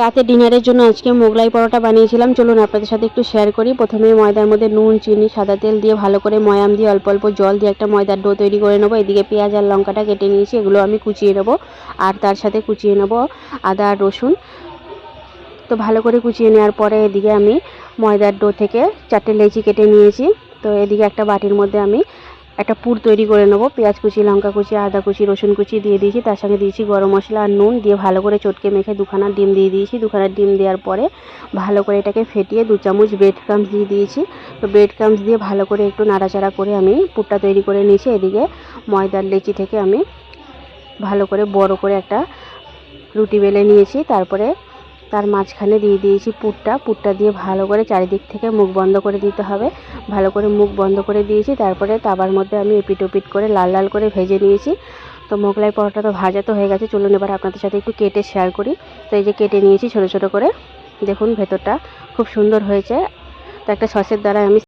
রাতে ডিনারের জন্য আজকে মোগলাই পরোটা বানিয়েছিলাম। চলুন আপনাদের সাথে একটু শেয়ার করি। প্রথমে ময়দার মধ্যে নুন, চিনি, সাদা তেল দিয়ে ভালো করে ময়াম দিয়ে অল্প অল্প জল দিয়ে একটা ময়দার ডো তৈরি করে নেব। এদিকে পেঁয়াজ আর লঙ্কাটা কেটে নিয়েছি, এগুলো আমি কুচিয়ে নেব। আর তার সাথে কুচিয়ে নেব আদা আর রসুন। তো ভালো করে কুচিয়ে নেওয়ার পরে এদিকে আমি ময়দার ডো থেকে চারটে লেচি কেটে নিয়েছি। তো এদিকে একটা বাটির মধ্যে আমি একটা পুর তৈরি করে নেব। পেঁয়াজ কুচি, লঙ্কা কুচি, আদা কুচি, রসুন কুচি দিয়ে দিয়েছি। তার সঙ্গে দিয়েছি গরম মশলা আর নুন দিয়ে ভালো করে চটকে মেখে দুখানা ডিম দিয়ে দিয়েছি। দুখানা ডিম দেওয়ার পরে ভালো করে এটাকে ফেটিয়ে দু চামচ ব্রেড ক্রামস দিয়ে দিয়েছি। তো ব্রেড ক্রামস দিয়ে ভালো করে একটু নাড়াচাড়া করে আমি পুরটা তৈরি করে নিয়েছি। এদিকে ময়দার লেচি থেকে আমি ভালো করে বড় করে একটা রুটি বেলে নিয়েছি। তারপরে তার মাঝখানে দিয়ে দিয়েছি পুরটা। পুরটা দিয়ে ভালো করে চারিদিক থেকে মুখ বন্ধ করে দিতে হবে। ভালো করে মুখ বন্ধ করে দিয়েছি। তারপরে তাবার মধ্যে আমি এপিট ওপিট করে লাল লাল করে ভেজে নিয়েছি। তো মোগলাই পরোটা তো ভাজা তো হয়ে গেছে। চলুন এবার আপনাদের সাথে একটু কেটে শেয়ার করি। তো এই যে কেটে নিয়েছি ছোটো ছোটো করে। দেখুন ভেতরটা খুব সুন্দর হয়েছে। তো একটা সসের দ্বারা আমি